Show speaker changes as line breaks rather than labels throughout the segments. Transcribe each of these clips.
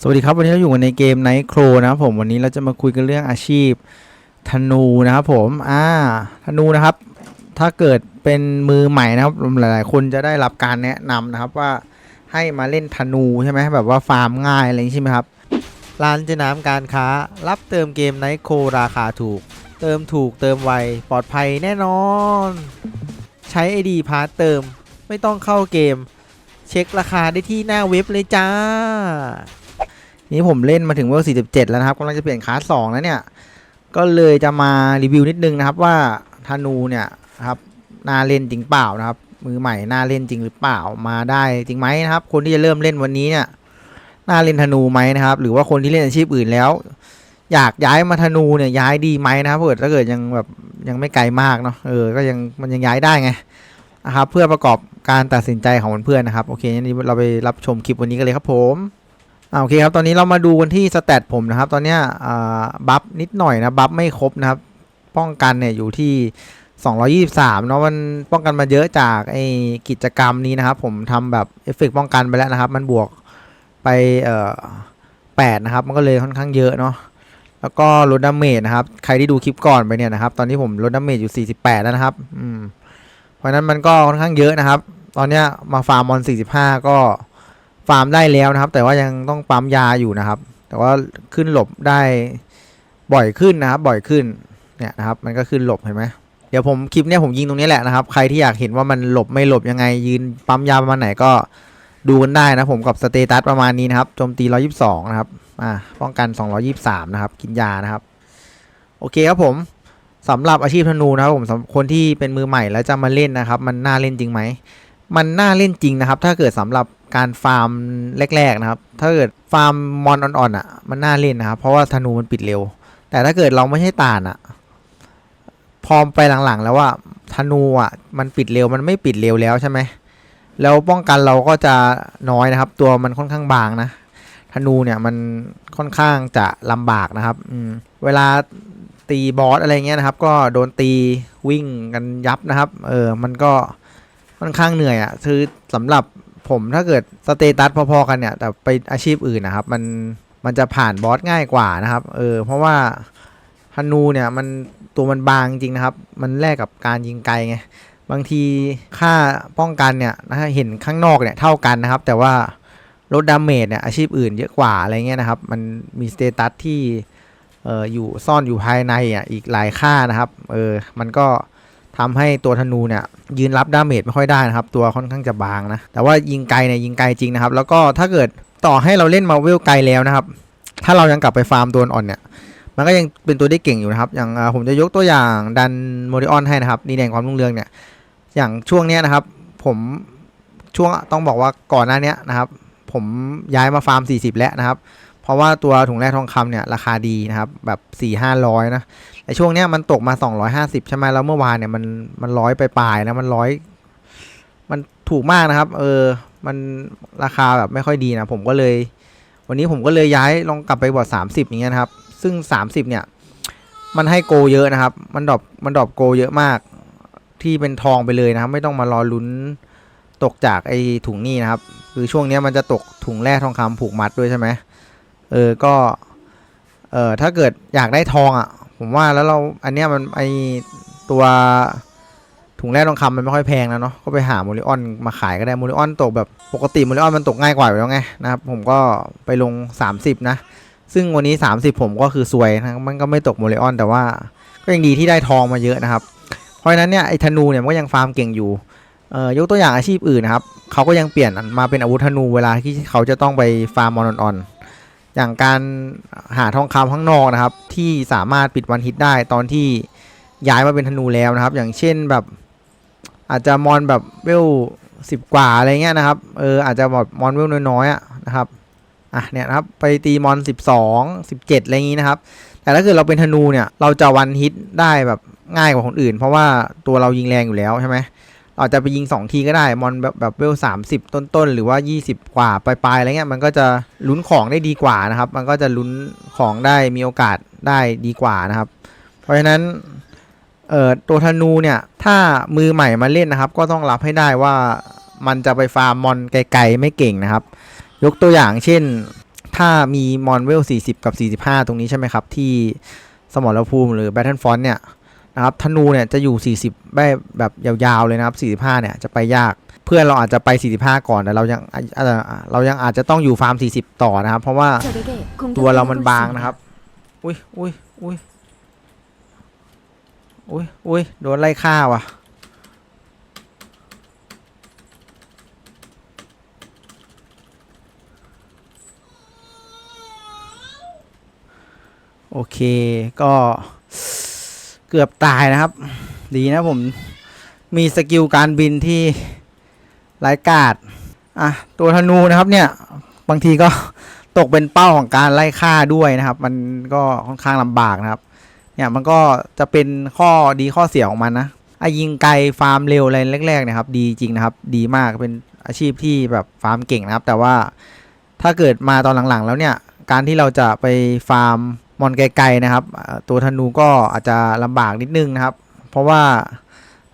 สวัสดีครับ วันนี้เราอยู่กันในเกม Night Crow นะครับผมวันนี้เราจะมาคุยกันเรื่องอาชีพธนูนะครับผมอ่าธนูนะครับ ถ้าเกิดเป็นมือใหม่นะครับหลายๆ คนจะได้รับการแนะนำนะครับว่าให้มาเล่นธนูใช่ไหมแบบว่าฟาร์มง่ายอะไรอย่างนี้ใช่ไหมครับร้านเจน้ำการค้า รับเติมเกม Night Crow ราคาถูก เติมถูกเติมไวปลอดภัยแน่นอน ใช้ ID พาร์เติมไม่ต้องเข้าเกม เช็คราคาได้ที่หน้าเว็บเลยจ้า นี่ผมเล่นมาถึงเวล47แล้วนะครับกำลังจะเปลี่ยนคลาส2แล้วเนี่ย ก็เลยจะมารีวิวนิดนึงนะครับว่าธนูเนี่ยครับน่าเล่นจริงเปล่านะครับ มือใหม่น่าเล่นจริงหรือเปล่ามาได้จริงไหมนะครับ คนที่จะเริ่มเล่นวันนี้เนี่ยน่าเล่นธนูไหมนะครับ หรือว่าคนที่เล่นอาชีพอื่นแล้ว อยากย้ายมาธนูเนี่ยย้ายดีไหมนะครับเกิดถ้าเกิดยังแบบยังไม่ไกลมากเนาะเออก็ยังมันยังย้ายได้ไงนะครับเพื่อประกอบการตัดสินใจของเพื่อนๆนะครับ โอเคงั้นนี้เราไปรับชมคลิปวันนี้กันเลยครับผม โอเคครับ ตอนนี้เรามาดูกันที่สแตทผมนะครับ ตอนนี้บัฟนิดหน่อยนะ บัฟไม่ครบนะครับ ป้องกันเนี่ยอยู่ที่ 223 เนาะมันป้องกันมาเยอะจากไอ้กิจกรรมนี้นะครับ ผมทำแบบเอฟเฟกต์ป้องกันไปแล้วนะครับ มันบวกไปเอ่อ8นะครับ มันก็เลยค่อนข้างเยอะเนาะ แล้วก็ลดดาเมจนะครับ ใครที่ดูคลิปก่อนไปเนี่ยนะครับ ตอนนี้ผมลดดาเมจอยู่ 48 แล้วนะครับ อืม เพราะฉะนั้นมันก็ค่อนข้างเยอะนะครับ ตอนเนี้ยมาฟาร์มมอน 45 ก็ ฟาร์มได้แล้วนะครับ แต่ว่ายังต้องปั๊มยาอยู่นะครับ แต่ว่าขึ้นหลบได้บ่อยขึ้นนะครับ บ่อยขึ้นเนี่ยนะครับ มันก็ขึ้นหลบเห็นไหมเดี๋ยวผมคลิปเนี้ยผมยิงตรงนี้แหละนะครับ ใครที่อยากเห็นว่ามันหลบไม่หลบยังไง ยืนปั๊มยาประมาณไหนก็ดูกันได้นะผมกับสเตตัสประมาณนี้นะครับโจมตี 122 นะครับอ่าป้องกัน 223 นะครับ กินยานะครับ โอเคครับผมสำหรับอาชีพธนูนะครับผมสำคนที่เป็นมือใหม่แล้วจะมาเล่นนะครับ มันน่าเล่นจริงไหมมันน่าเล่นจริงนะครับ ถ้าเกิดสำหรับ การฟาร์มแรกๆนะครับ ถ้าเกิดฟาร์มมอนอ่อนๆอะ มันน่าเล่นนะครับ เพราะว่าธนูมันปิดเร็ว แต่ถ้าเกิดเราไม่ใช่ตานอะ พอไปหลังๆแล้วว่าธนูอะ มันปิดเร็ว มันไม่ปิดเร็วแล้วใช่ไหม แล้วป้องกันเราก็จะน้อยนะครับ ตัวมันค่อนข้างบางนะ ธนูเนี่ยมันค่อนข้างจะลำบากนะครับ อืม เวลาตีบอสอะไรเงี้ยนะครับ ก็โดนตีวิ่งกันยับนะครับ เออ มันก็ค่อนข้างเหนื่อยอะ่ะ คือสำหรับ ผมถ้าเกิดสเตตัสพอๆกันเนี่ย แต่ไปอาชีพอื่นนะครับ มันมันจะผ่านบอสง่ายกว่านะครับ เออ เพราะว่าธนูเนี่ยมันตัวมันบางจริงนะครับ มันแลกกับการยิงไกลไง บางทีค่าป้องกันเนี่ยนะเห็นข้างนอกเนี่ยเท่ากันนะครับ แต่ว่าลดดาเมจเนี่ยอาชีพอื่นเยอะกว่าอะไรเงี้ยนะครับ มันมีสเตตัสที่เอออยู่ซ่อนอยู่ภายในอะอีกหลายค่านะครับ เออ มันก็ ทำให้ตัวธนูเนี่ยยืนรับดาเมจไม่ค่อยได้นะครับ ตัวค่อนข้างจะบางนะ แต่ว่ายิงไกลเนี่ยยิงไกลจริงนะครับ แล้วก็ถ้าเกิดต่อให้เราเล่นมาเวลไกลแล้วนะครับ ถ้าเรายังกลับไปฟาร์มตัวอ่อนเนี่ยมันก็ยังเป็นตัวได้เก่งอยู่นะครับ อย่างผมจะยกตัวอย่างดันโมดิออนให้นะครับนี่แดงความรุ่งเรืองเนี่ย อย่างช่วงเนี้ยนะครับ ผมช่วงต้องบอกว่าก่อนหน้านี้นะครับ ผมย้ายมาฟาร์ม 40 แล้วนะครับ เพราะว่าตัวถุงแร่ทองคำเนี่ยราคาดีนะครับ แบบ4 5 0 0นะ แต่ช่วงเนี้ยมันตกมา 250 ใช่ไหมแล้วเมื่อวานเนี่ยมันมันร้อยไปปลายนะมันร้อยมันถูกมากนะครับ เออ มันราคาแบบไม่ค่อยดีนะ ผมก็เลย วันนี้ผมก็เลยย้ายลองกลับไปบอร์ด30อย่างเงี้ยนะครับ ซึ่ง 30 เนี่ย มันให้โกเยอะนะครับ มันดรอปมันดรอปโกเยอะมาก ที่เป็นทองไปเลยนะครับ ไม่ต้องมารอลุ้นตกจากไอ้ถุงนี้นะครับ คือช่วงนี้มันจะตกถุงแร่ทองคำผูกมัดด้วยใช่ไหมเออก็เออถ้าเกิดอยากได้ทองอะ ผมว่าแล้วเราอันเนี้ยมันไอตัวถุงแร่ทองคำมันไม่ค่อยแพงนะเนาะก็ไปหาโมลิออนมาขายก็ได้โมลิออนตกแบบปกติโมลิออนมันตกง่ายกว่าอยู่แล้วไงนะครับผมก็ไปลง 30 นะ ซึ่งวันนี้ 30 ผมก็คือซวยนะมันก็ไม่ตกโมลิออนแต่ว่าก็ยังดีที่ได้ทองมาเยอะนะครับ เพราะฉะนั้นเนี่ยไอ้ธนูเนี่ยมันก็ยังฟาร์มเก่งอยู่เอ่อยกตัวอย่างอาชีพอื่นนะครับเขาก็ยังเปลี่ยนมาเป็นอาวุธธนูเวลาที่เขาจะต้องไปฟาร์มมอนออน อย่างการหาทองคำข้างนอกนะครับ ที่สามารถปิดวันฮิตได้ตอนที่ย้ายมาเป็นธนูแล้วนะครับ อย่างเช่นแบบอาจจะมอนแบบเวลสิบกว่าอะไรเงี้ยนะครับ เอออาจจะแบบมอนเวลน้อยๆนะครับ อะเนี่ยนะครับไปตีมอนสิบสองสิบเจ็ดอะไรอย่างงี้นะครับ แต่ถ้าเกิดเราเป็นธนูเนี่ยเราจะวันฮิตได้แบบง่ายกว่าคนอื่น เพราะว่าตัวเรายิงแรงอยู่แล้วใช่ไหม เราจจะไปยิง 2 ทีก็ได้ มอนแบบแบบเวล30ต้นๆ หรือว่า 20 กว่าปลายๆอะไรเงี้ยมันก็จะลุ้นของได้ดีกว่านะครับ มันก็จะลุ้นของได้มีโอกาสได้ดีกว่านะครับ เพราะฉะนั้นเอ่อตัวธนูเนี่ยถ้ามือใหม่มาเล่นนะครับ ก็ต้องรับให้ได้ว่ามันจะไปฟาร์มมอนไกลๆไม่เก่งนะครับ ยกตัวอย่างเช่น ถ้ามีมอนเวล40 กับ 45 ตรงนี้ใช่ไหมครับ ที่สมรภูมิหรือ Battle Front เนี่ยะครับธนูเนี่ยจะอยู่ 40แบบแบบยาวๆเลยนะครับ45เนี่ยจะไปยาก เพื่อนเราอาจจะไป 45 ก่อนแต่เรายังเรายังอาจจะต้องอยู่ฟาร์ม 40 ต่อนะครับ เพราะว่าตัวเรามันบางนะครับ อุ้ยอุ้ยอุ้ยอุ้ยอุ้ยโดนไล่ฆ่าว่ะโอเคก็ เกือบตายนะครับ ดีนะผมมีสกิลการบินที่ไร้กาดอะตัวธนูนะครับเนี่ยบางทีก็ตกเป็นเป้าของการไล่ฆ่าด้วยนะครับ มันก็ค่อนข้างลำบากนะครับ เนี่ยมันก็จะเป็นข้อดีข้อเสียของมันนะไอ้ยิงไกลฟาร์มเร็วอะไรแรกๆเนะครับ ดีจริงนะครับ ดีมากเป็นอาชีพที่แบบฟาร์มเก่งนะครับ แต่ว่าถ้าเกิดมาตอนหลังๆ แล้วเนี่ย การที่เราจะไปฟาร์ม มอนไกลๆนะครับ ตัวธนูก็อาจจะลำบากนิดนึงนะครับ เพราะว่า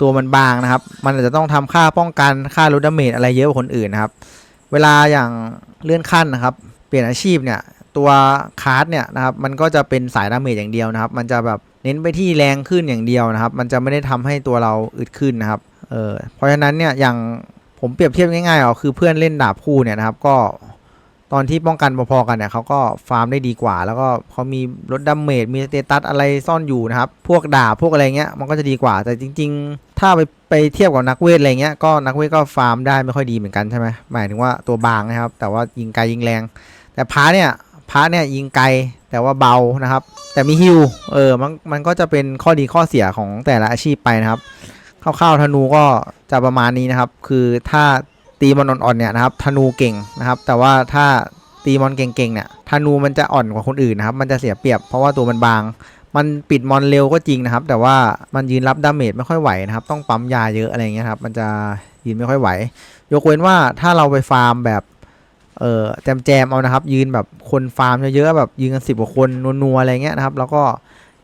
ตัวมันบางนะครับ มันอาจจะต้องทำค่าป้องกันค่าลดดาเมจอะไรเยอะกว่าคนอื่นนะครับ เวลาอย่างเลื่อนขั้นนะครับ เปลี่ยนอาชีพเนี่ยตัวคาร์ดเนี่ยนะครับมันก็จะเป็นสายดาเมจอย่างเดียวนะครับ มันจะแบบเน้นไปที่แรงขึ้นอย่างเดียวนะครับ มันจะไม่ได้ทำให้ตัวเราอึดขึ้นนะครับเออเพราะฉะนั้นเนี่ยอย่างผมเปรียบเทียบง่ายๆอะคือเพื่อนเล่นดาบคู่เนี่ยนะครับ ก็ ตอนที่ป้องกันพอๆกันเนี่ยเขาก็ฟาร์มได้ดีกว่า แล้วก็เขามีลดดาเมจมีสเตตัสอะไรซ่อนอยู่นะครับ พวกดาบพวกอะไรเงี้ยมันก็จะดีกว่า แต่จริง ๆ ถ้าไปไปเทียบกับนักเวทอะไรเงี้ยก็นักเวทก็ฟาร์มได้ไม่ค่อยดีเหมือนกันใช่ไหมหมายถึงว่าตัวบางนะครับ แต่ว่ายิงไกลยิงแรง แต่พาเนี่ยพาเนี่ยยิงไกลแต่ว่าเบานะครับ แต่มีฮิวเออมันมันก็จะเป็นข้อดีข้อเสียของแต่ละอาชีพไปนะครับคร่าวๆธนูก็จะประมาณนี้นะครับ คือถ้า ตีมอนอ่อนๆเนี่ยนะครับธนูเก่งนะครับ แต่ว่าถ้าตีมอนเก่งๆเนี่ยธนูมันจะอ่อนกว่าคนอื่นนะครับ มันจะเสียเปรียบเพราะว่าตัวมันบาง มันปิดมอนเร็วก็จริงนะครับ แต่ว่ามันยืนรับดาเมจไม่ค่อยไหวนะครับ ต้องปั๊มยาเยอะอะไรเงี้ยครับ มันจะยืนไม่ค่อยไหว ยกเว้นว่าถ้าเราไปฟาร์มแบบเออแจมแจมๆเอานะครับ ยืนแบบคนฟาร์มเยอะๆแบบยืนกันสิบกว่าคนนัวๆอะไรเงี้ยนะครับ แล้วก็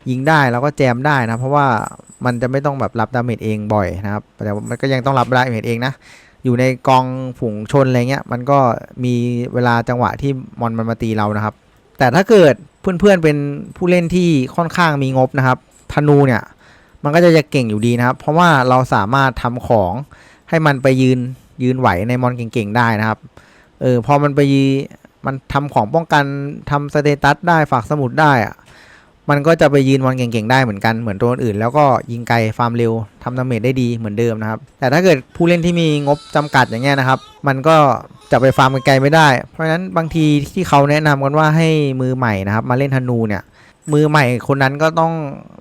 ยิงได้แล้วก็แจมได้นะ เพราะว่ามันจะไม่ต้องแบบรับดาเมจเองบ่อยนะครับแต่มันก็ยังต้องรับดาเมจเองนะ อยู่ในกองฝูงชนอะไรเงี้ยมันก็มีเวลาจังหวะที่มอนมันมาตีเรานะครับ แต่ถ้าเกิดเพื่อนๆเป็นผู้เล่นที่ค่อนข้างมีงบนะครับธนูเนี่ยมันก็จะจะเก่งอยู่ดีนะครับ เพราะว่าเราสามารถทำของให้มันไปยืนยืนไหวในมอนเก่งๆได้นะครับเออพอมันไปมันทำของป้องกันทำสเตตัสได้ฝากสมุดได้อะ มันก็จะไปยืนมอนเก่งๆได้เหมือนกันเหมือนตัวอื่น แล้วก็ยิงไกลฟาร์มเร็วทำดาเมจได้ดีเหมือนเดิมนะครับ แต่ถ้าเกิดผู้เล่นที่มีงบจำกัดอย่างเงี้ยนะครับ มันก็จะไปฟาร์มไกลไม่ได้ เพราะฉะนั้นบางทีที่เขาแนะนำกันว่าให้มือใหม่นะครับ มาเล่นธนูเนี่ย มือใหม่คนนั้นก็ต้อง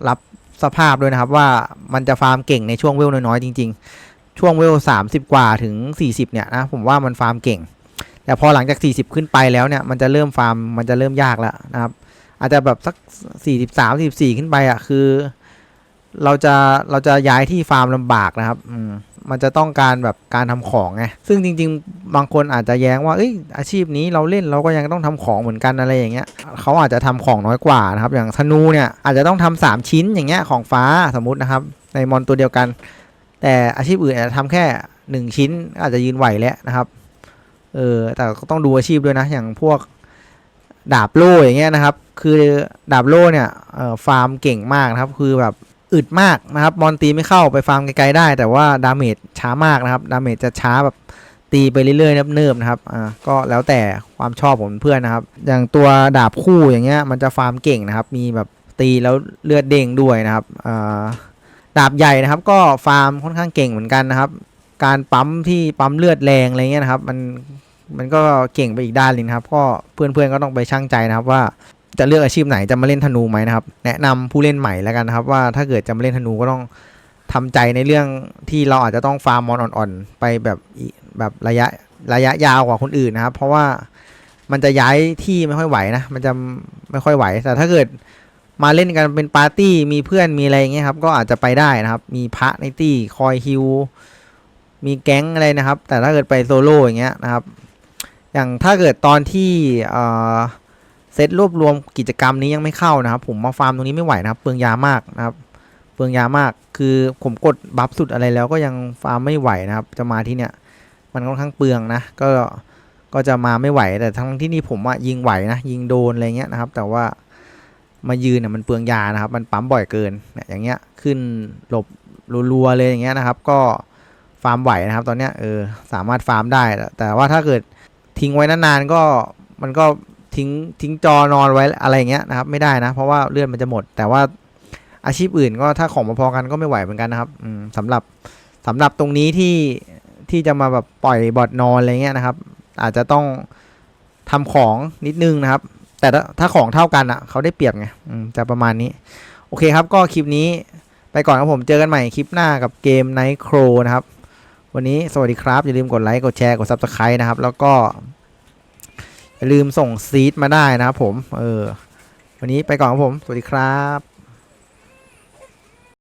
รับสภาพด้วยนะครับว่ามันจะฟาร์มเก่งในช่วงเวลน้อยๆจริง ๆ ช่วงเวล30กว่าถึง40เนี่ยนะผมว่ามันฟาร์มเก่ง แต่พอหลังจาก 40 ขึ้นไปแล้วเนี่ยมันจะเริ่มฟาร์มมันจะเริ่มยากแล้วนะครับ อาจจะแบบสัก43 44ขึ้นไปอะคือ เราจะเราจะย้ายที่ฟาร์มลำบากนะครับอืมมันจะต้องการแบบการทำของไงซึ่งจริง ๆ บางคนอาจจะแย้งว่าเอ้ยอาชีพนี้เราเล่นเราก็ยังต้องทำของเหมือนกันอะไรอย่างเงี้ยเขาอาจจะทำของน้อยกว่านะครับ อย่างธนูเนี่ยอาจจะต้องทำสามชิ้นอย่างเงี้ยของฟ้าสมมุตินะครับ ในมอนตัวเดียวกัน แต่อาชีพอื่นอาจจะทำแค่หนึ่งชิ้นอาจจะยืนไหวแล้วนะครับเออแต่ก็ต้องดูอาชีพด้วยนะอย่างพวก ดาบโล่อย่างเงี้ยนะครับ คือดาบโล่เนี่ยฟาร์มเก่งมากนะครับ คือแบบอึดมากนะครับมอนตีไม่เข้าไปฟาร์มไกลๆได้ แต่ว่าดาเมจช้ามากนะครับ ดาเมจจะช้าแบบตีไปเรื่อยๆเนิบๆนะครับ อ่า ก็แล้วแต่ความชอบของเพื่อนนะครับ อย่างตัวดาบคู่อย่างเงี้ยมันจะฟาร์มเก่งนะครับ มีแบบตีแล้วเลือดเด้งด้วยนะครับ อ่า ดาบใหญ่นะครับ ก็ฟาร์มค่อนข้างเก่งเหมือนกันนะครับ การปั๊มที่ปั๊มเลือดแรงอะไรเงี้ยนะครับ มัน มันก็เก่งไปอีกด้านหนึงนะครับ ก็เพื่อนๆก็ต้องไปชั่งใจนะครับว่าจะเลือกอาชีพไหนจะมาเล่นธนูไหมนะครับ แนะนำผู้เล่นใหม่แล้วกันนะครับ ว่าถ้าเกิดจะมาเล่นธนูก็ต้องทำใจในเรื่องที่เราอาจจะต้องฟาร์มมอนอ่อนๆไปแบบแบบระยะระยะยาวกว่าคนอื่นนะครับ เพราะว่ามันจะย้ายที่ไม่ค่อยไหวนะ มันจะไม่ค่อยไหว แต่ถ้าเกิดมาเล่นกันเป็นปาร์ตี้มีเพื่อนมีอะไรอย่างเงี้ยครับ ก็อาจจะไปได้นะครับ มีพระในตี้คอยฮิวมีแก๊งอะไรนะครับ แต่ถ้าเกิดไปโซโล่อย่างเงี้ยนะครับ อย่างถ้าเกิดตอนที่เซตรวบรวมกิจกรรมนี้ยังไม่เข้านะครับ ผมมาฟาร์มตรงนี้ไม่ไหวนะครับ เปลืองยามากนะครับ เปลืองยามากคือผมกดบัฟสุดอะไรแล้วก็ยังฟาร์มไม่ไหวนะครับ จะมาที่เนี่ยมันค่อนข้างเปลืองนะ ก็ก็จะมาไม่ไหวแต่ทั้งที่นี่ผมอะยิงไหวนะยิงโดนอะไรเงี้ยนะครับ แต่ว่ามายืนเนี่ยมันเปลืองยานะครับ มันปั๊มบ่อยเกินเนี่ยอย่างเงี้ยขึ้นหลบรัวๆเลยอย่างเงี้ยนะครับ ก็ฟาร์มไหวนะครับ ตอนเนี้ยเออสามารถฟาร์มได้ แต่ว่าถ้าเกิด ทิ้งไว้นานๆก็มันก็ทิ้งทิ้งจอนอนไว้อะไรเงี้ยนะครับ ไม่ได้นะ เพราะว่าเลือดมันจะหมด แต่ว่าอาชีพอื่นก็ถ้าของมาพอกันก็ไม่ไหวเหมือนกันนะครับอืมสำหรับสำหรับตรงนี้ที่ที่จะมาแบบปล่อยบอดนอนอะไรเงี้ยนะครับ อาจจะต้องทำของนิดนึงนะครับ แต่ถ้าของเท่ากันอะเขาได้เปรียบไงจะประมาณนี้ โอเคครับก็คลิปนี้ไปก่อนครับผมเจอกันใหม่คลิปหน้ากับเกม Night Crow นะครับ วันนี้สวัสดีครับ อย่าลืมกดไลค์ กดแชร์ กด Subscribe นะครับ แล้วก็อย่าลืมส่งซีดมาได้นะครับผม เออ วันนี้ไปก่อนครับผม สวัสดีครับ